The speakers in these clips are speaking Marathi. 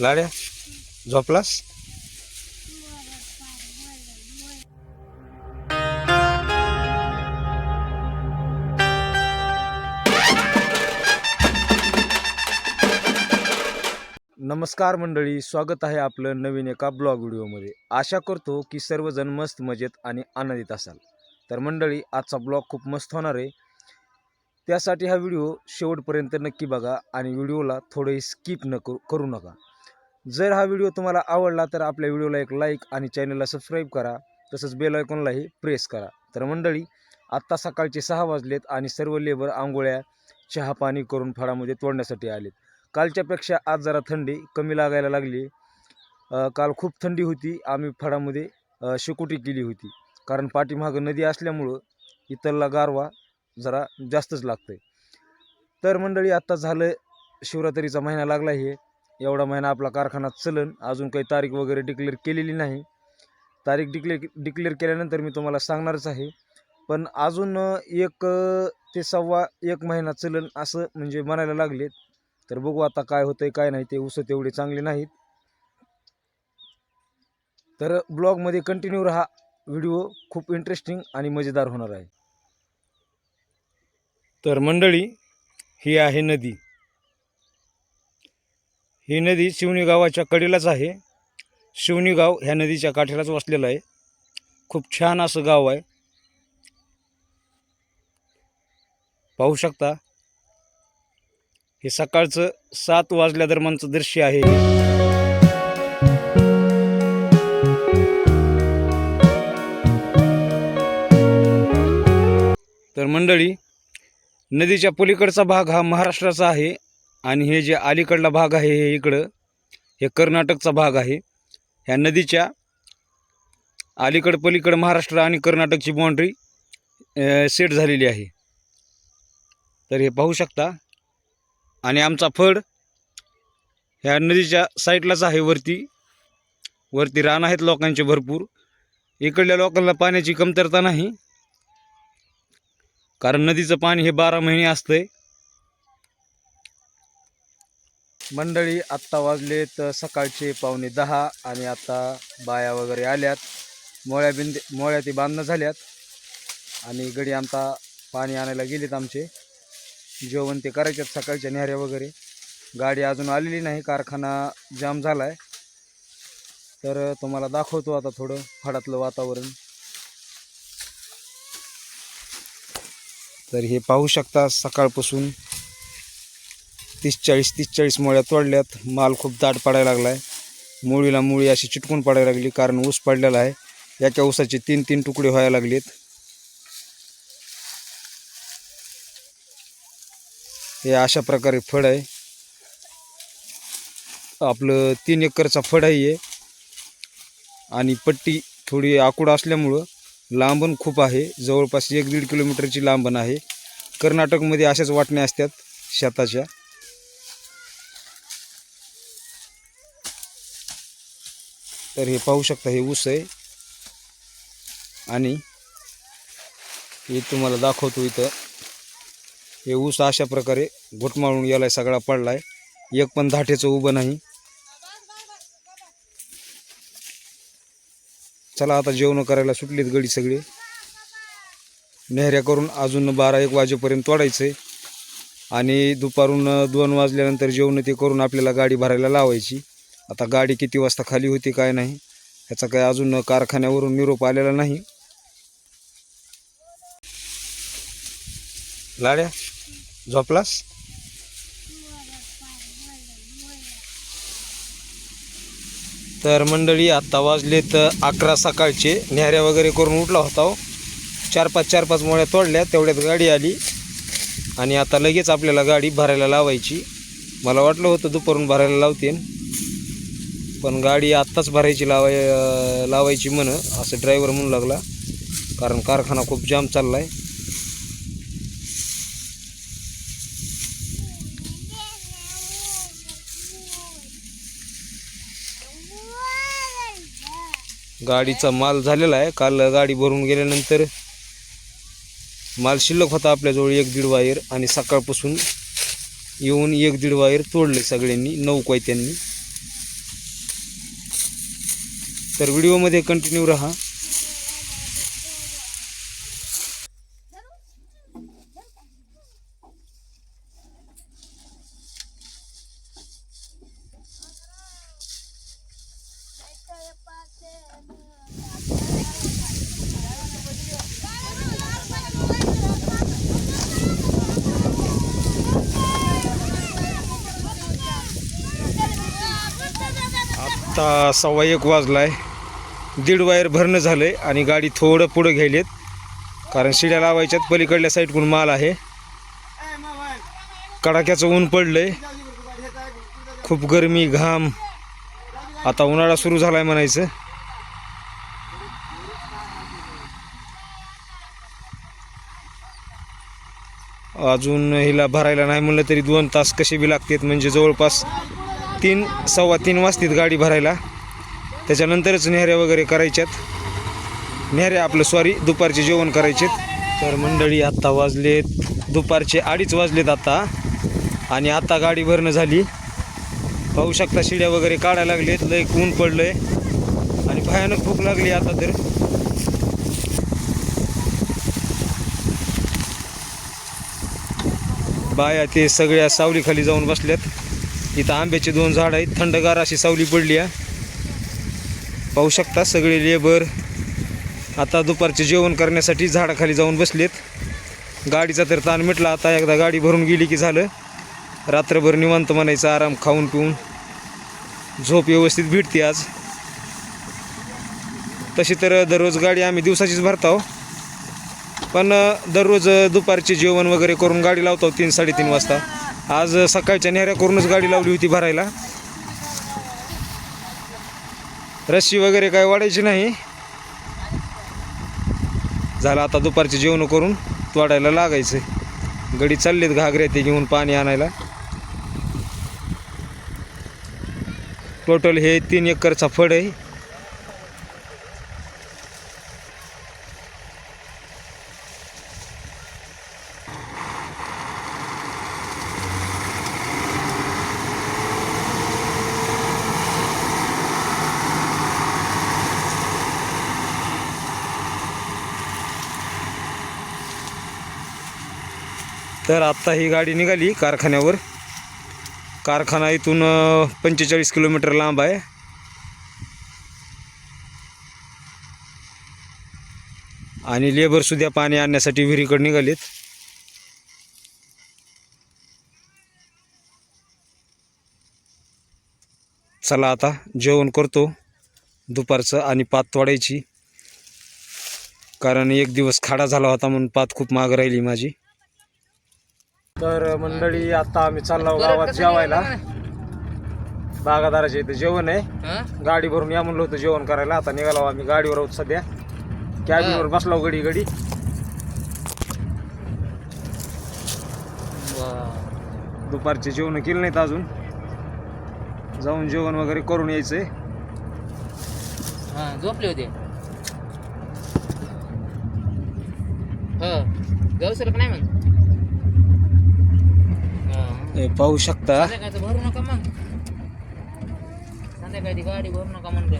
लाड्या झोपलास? नमस्कार मंडळी स्वागत आहे आपलं नवीन एका ब्लॉग व्हिडिओमध्ये. आशा करतो की सर्वजण मस्त मजेत आणि आनंदित असाल. तर मंडळी आजचा ब्लॉग खूप मस्त होणार आहे. त्यासाठी हा व्हिडिओ शेवटपर्यंत नक्की बघा आणि व्हिडिओला थोडंही स्किप न करू करू नका. जर हा व्हिडिओ तुम्हाला आवडला तर आपल्या व्हिडिओला एक लाईक आणि चॅनलला सबस्क्राईब करा. तसंच बेल आयकॉनलाही प्रेस करा. तर मंडळी आत्ता सकाळचे सहा वाजलेत आणि सर्व लेबर आंघोळ्या चहा पाणी करून फळामध्ये तोडण्यासाठी आलेत. कालच्यापेक्षा आज जरा थंडी कमी लागायला लागली. काल खूप थंडी होती. आम्ही फळामध्ये शेकोटी केली होती. कारण पाठीमागं नदी असल्यामुळं इतरला गारवा जरा जास्तच लागतं तर मंडळी आत्ता झालं शिवरात्रीचा महिना लागला आहे. एवढा महिना आपला कारखाना चलन अजून काही तारीख वगैरे डिक्लेअर केलेली नाही. तारीख डिक्लेअर डिक्लेअर केल्यानंतर मी तुम्हाला सांगणारच आहे. पण अजून एक ते सव्वा एक महिना चलन असं म्हणजे म्हणायला लागलेत तर बघू आता काय होतं आहे काय नाही ते उसं तेवढे चांगले नाहीत. तर ब्लॉगमध्ये कंटिन्यू राहा. व्हिडिओ खूप इंटरेस्टिंग आणि मजेदार होणार आहे. तर मंडळी ही आहे नदी. ही नदी शिवणी गावाच्या कडेलाच आहे. शिवणी गाव ह्या नदीच्या काठेलाच वसलेलं आहे. खूप छान असं गाव आहे. पाहू शकता हे सकाळचं सात वाजल्या दरम्यानचं दृश्य आहे. तर मंडळी नदीच्या पलीकडचा भाग हा महाराष्ट्राचा आहे. आणि हे जे अलीकडला भाग आहे हे इकडं हे कर्नाटकचा भाग आहे. ह्या नदीच्या अलीकड पलीकड महाराष्ट्र आणि कर्नाटकची बाउंड्री सेट झालेली आहे. तर हे पाहू शकता. आणि आमचा फड ह्या नदीच्या साईडलाच आहे वरती. वरती रान आहेत लोकांचे भरपूर. इकडल्या लोकांना पाण्याची कमतरता नाही. कारण नदीचं पाणी हे बारा महिने असतंय. मंडळी आत्ता वाजलेत सकाळचे पावणे दहा आणि आता बाया वगैरे आल्यात. मोळ्या बिंद मोळ्या ती बांधणं झाल्यात आणि गडी आमचा पाणी आणायला गेलेत आमचे. जेवण ते करायच्यात सकाळच्या न्याऱ्या वगैरे. गाडी अजून आलेली नाही कारखाना जाम झाला आहे तर तुम्हाला दाखवतो आता थोडं फडातलं वातावरण. तर हे पाहू शकता सकाळपासून तीस चाळीस तीस चाळीस मुळ्या तोडल्यात. माल खूप दाट पडायला लागला आहे मुळीला मुळी अशी चिटकून पडायला लागली कारण ऊस पडलेला आहे. याच्या ऊसाचे तीन तीन तुकडे व्हायला लागलेत. हे अशा प्रकारे फळ आहे. आपलं तीन एकरचा फळ आहे हे. आणि पट्टी थोडी आकुड असल्यामुळं लांबण खूप आहे. जवळपास एक दीड किलोमीटरची लांबण आहे. कर्नाटकमध्ये अशाच वाटण्या असतात शेताच्या. तर हे पाहू शकता हे ऊस आहे. आणि हे तुम्हाला दाखवतो इथं. हे ऊस अशा प्रकारे घुटमाळून याला सगळा पडलाय. एक पण धाटेचं उभं नाही. चला आता जेवण करायला सुटलीत गडी सगळे. नेहऱ्या करून अजून बारा एक वाजेपर्यंत तोडायचं आणि दुपारून दोन वाजल्यानंतर जेवण ते करून आपल्याला गाडी भरायला लावायची. आता गाडी किती वाजता खाली होती काय नाही ह्याचा काय अजून कारखान्यावरून निरोप आलेला नाही. लाड्या झोपलास? तर मंडळी आत्ता वाजलेत अकरा सकाळचे. न्याऱ्या वगैरे करून उठला होता हो. चार पाच चार पाच मोळ्या तोडल्या तेवढ्यात गाडी आली. आणि आता लगेच आपल्याला गाडी भरायला लावायची. मला वाटलं होतं दुपारून भरायला लावतील पण गाडी आत्ताच भरायची लावाय लावायची म्हण असं ड्रायव्हर म्हणू लागला. कारण कारखाना खूप जाम चालला आहे गाडीचा माल झालेला आहे. काल गाडी भरून गेल्यानंतर माल शिल्लक होता आपल्याजवळ एक दीड वायर आणि सकाळपासून येऊन एक दीड वायर तोडले सगळ्यांनी नऊ कोयत्यांनी. तर व्हिडिओमध्ये कंटिन्यू राहा. आत्ता सव्वा एक वाजला आहे दीड वायर भरणं झालं आहे आणि गाडी थोडं पुढं घ्यायलेत. कारण शिड्या लावायच्यात पलीकडल्या साईडकडून माल आहे. कडाक्याचं ऊन पडलं आहे खूप गरमी घाम. आता उन्हाळा सुरू झाला आहे म्हणायचं. अजून हिला भरायला नाही म्हणलं तरी दोन तास कसे बी लागतात. म्हणजे जवळपास तीन सव्वा तीन वाजतात गाडी भरायला. त्याच्यानंतरच नेहऱ्या वगैरे करायच्यात. नेहऱ्या आपलं सॉरी दुपारचे जेवण करायचेत. तर मंडळी आत्ता वाजलेत दुपारचे अडीच वाजलेत आता. आणि आत्ता गाडी भरणं झाली. पाहू शकता शिड्या वगैरे काढायला लागलेत लय ऊन पडलं आहे आणि भयानक भूक लागली आता तर. बाया ते सगळ्या सावलीखाली जाऊन बसल्यात. इथं आंब्याचे दोन झाड आहेत थंडगार अशी सावली पडली आहे. पाहू शकता सगळे लेबर आता दुपारचे जेवण करण्यासाठी झाडाखाली जाऊन बसलेत. गाडीचा तर ताण मिटला. आता एकदा गाडी भरून गेली की झालं. रात्रभर निवांत म्हणायचं आराम खाऊन पिऊन. झोप व्यवस्थित भेटते आज. तशी तर दररोज गाडी आम्ही दिवसाचीच भरताव पण दररोज दुपारचे जेवण वगैरे करून गाडी लावतो तीन साडेतीन वाजता. आज सकाळच्या नेहऱ्या करूनच गाडी लावली होती भरायला. रस्सी वगैरे काय वाढायची नाही. झालं आता दुपारचे जेवण करून तोडायला लागायचं गडी चाललेत घागरे ते घेऊन पाणी आणायला. टोटल हे तीन एकरचा फड आहे. तर आत्ता ही गाडी निघाली कारखान्यावर. कारखाना इथून पंचेचाळीस किलोमीटर लांब आहे. आणि लेबरसुद्धा पाणी आणण्यासाठी विहिरीकडे निघालेत. चला आता जेवण करतो दुपारचं आणि पात तोडायची. कारण एक दिवस खाडा झाला होता म्हणून पात खूप माग राहिली माझी. तर मंडळी आता आम्ही चाललो गावात जेवायला. बागादाराच्या इथं जेवण आहे. गाडी भरून या म्हणलं होतं जेवण करायला. आता निघालो आम्ही गाडीवर आहोत सध्या. कॅबिनवर बसलो गडी गडी दुपारचे जेवण केले नाहीत अजून. जाऊन जेवण वगैरे करून यायचंय. हा झोपले होते. हो. गवसर नाही मग हा. पाहू शकता. संध्याकाळचं भरू नका मग. संध्याकाळची गाडी भरू नका म्हणले.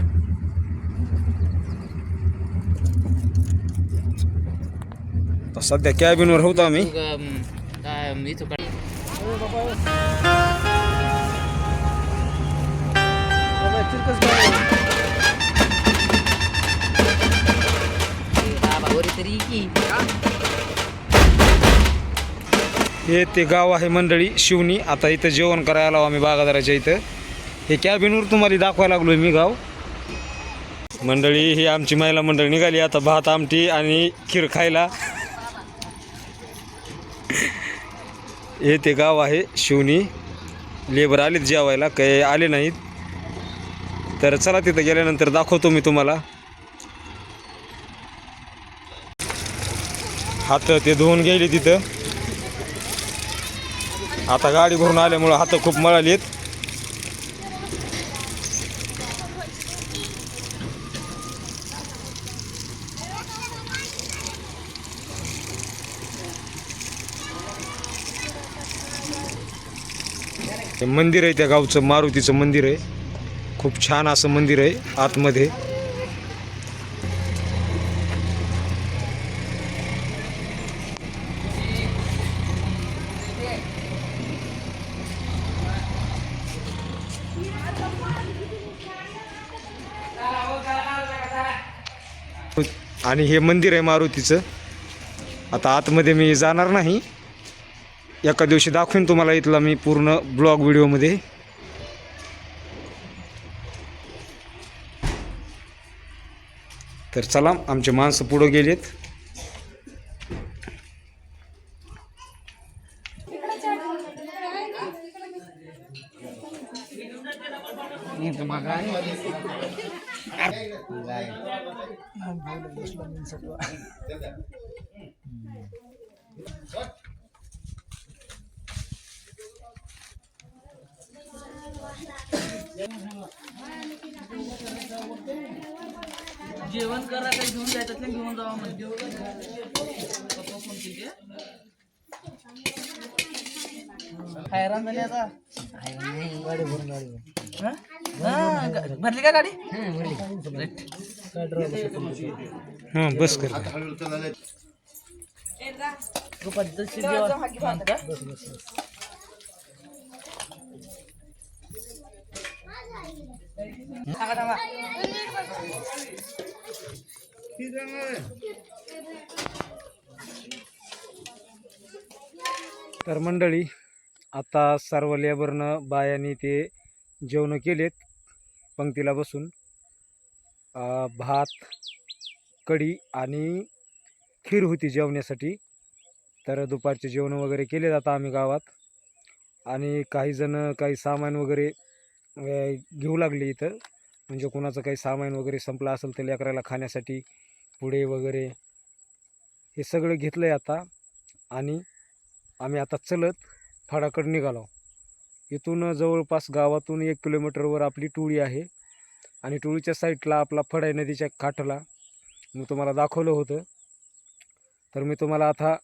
तर सध्या कॅबिनवर होतो आम्ही. तू काय म, इथं काय? ए, बाबा वरी तरी की. हे ते गाव आहे मंडळी शिवनी. आता इथं जेवण करायला आलो आम्ही बागादाराच्या इथं. हे कॅबिनवर तुम्हाला दाखवायला लागलो मी गाव. मंडळी ही आमची महिला मंडळी निघाली. आता भात आमटी आणि खीर खायला. हे ते गाव आहे शिवनी. लेबर आलेत जेवायला काही आले नाहीत. तर चला तिथं गेल्यानंतर दाखवतो मी तुम्हाला. हात ते धुवून गेले तिथं. आता गाडी भरून आल्यामुळं हात खूप मळाली आहेत मंदिर आहे त्या गावचं मारुतीचं मंदिर आहे. खूप छान असं मंदिर आहे आतमध्ये. आणि हे मंदिर आहे मारुतीचं. आता आतमध्ये मी जाणार नाही. एका दिवशी दाखवेन तुम्हाला इथला मी पूर्ण ब्लॉग व्हिडिओमध्ये. तर चला आमचे माणसं पुढं गेलेत. जेवण करा काही घेऊन जायचं नाही घेऊन जावा म्हणजे हैराण झाली आता? हा? हा, गा- भरली का गाडी? हां बस कर. पद्धतशीर जेवण. तर मंडळी आता सर्व लेबरनं बायांनी ते जेवणं केलेत. पंक्तीला बसून भात कढी आणि खीर होती जेवण्यासाठी. तर दुपारचे जेवण वगैरे केले जातं आम्ही गावात. आणि काहीजणं काही सामान वगैरे घेऊ लागले इथं. म्हणजे कोणाचं काही सामान वगैरे संपलं असेल तर लेकराला खाण्यासाठी पुढे वगैरे हे सगळं घेतलं आहे आता. आणि आम्ही आता चलत फाडाकडं निघालो. इथून जवळपास गावातून एक किलोमीटरवर आपली टोळी आहे. आणि टोळीच्या साईडला आपला फडाई नदीच्या काठाला मी तुम्हाला दाखवलं होतं. तर मी तुम्हाला आता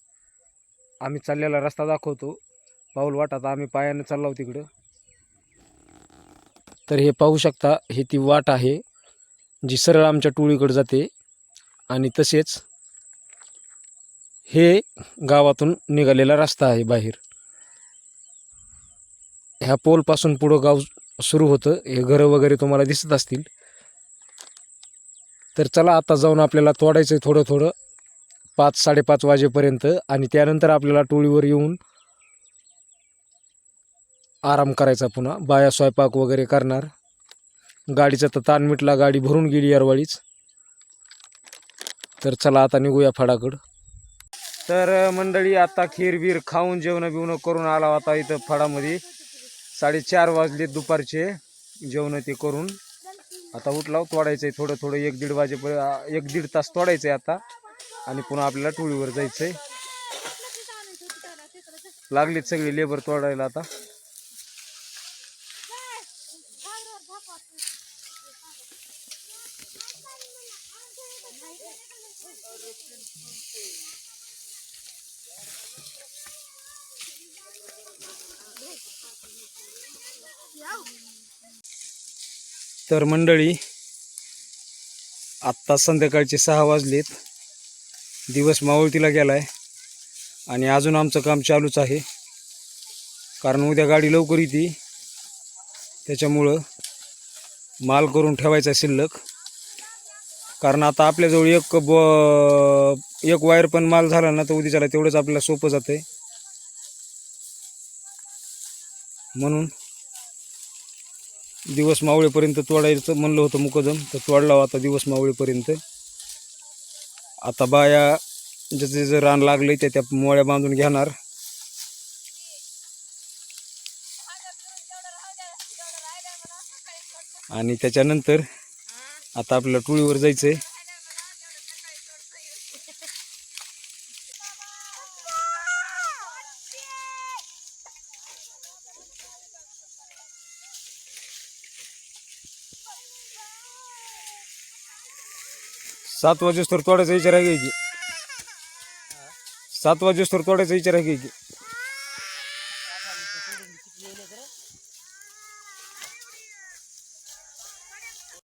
आम्ही चाललेला रस्ता दाखवतो. पाऊल वाट आता आम्ही पायानं चाललो तिकडं. तर हे पाहू शकता हे ती वाट आहे जी सरळ आमच्या टोळीकडे जाते. आणि तसेच हे गावातून निघालेला रस्ता आहे बाहेर. ह्या पोलपासून पुढं गाव सुरू होतं. हे घरं वगैरे तुम्हाला दिसत असतील. तर चला आता जाऊन आपल्याला तोडायचं आहे थोडं थोडं. पाच साडेपाच वाजेपर्यंत आणि त्यानंतर आपल्याला टोळीवर येऊन आराम करायचा पुन्हा. बाया स्वयंपाक वगैरे करणार. गाडीचा तर ताण मिटला गाडी भरून गेली यारवाळीच तर चला आता निघूया फडाकडं तर मंडळी आता खीर बीर खाऊन जेवण बिवणं करून आला होता इथं फडामध्ये साडेचार वाजले दुपारचे. जेवण ते करून. आता उठलाव तोडायचं आहे थोडं थोडं एक दीड वाजेपर्यंत एक दीड तास तोडायचं आहे आता. आणि पुन्हा आपल्याला टोळीवर जायचं आहे लागलेत सगळे लेबर तोडायला आता. तर मंडळी आत्ता संध्याकाळचे सहा वाजलेत. दिवस मावळतीला गेला आहे आणि अजून आमचं काम चालूच आहे. कारण उद्या गाडी लवकर येते. त्याच्यामुळं माल करून ठेवायचा शिल्लक. कारण आता आपल्याजवळ एक ब एक वायर पण माल झाला ना तर उद्याच्याला तेवढंच आपल्याला सोपं जातं आहे म्हणून दिवस मावळेपर्यंत तोडायचं म्हणलं होतं मुकदम तर तोडला हो आता दिवस मावळेपर्यंत. आता बाया ज्याचं जे रान लागले त्या त्या मोळ्या बांधून घेणार. आणि त्याच्यानंतर आता आपल्याला टोळीवर जायचं आहे सात वाजेस्तोवर तोडायचा विचार आहे की सात वाजेस्तोवर तोडायचा विचार आहे की?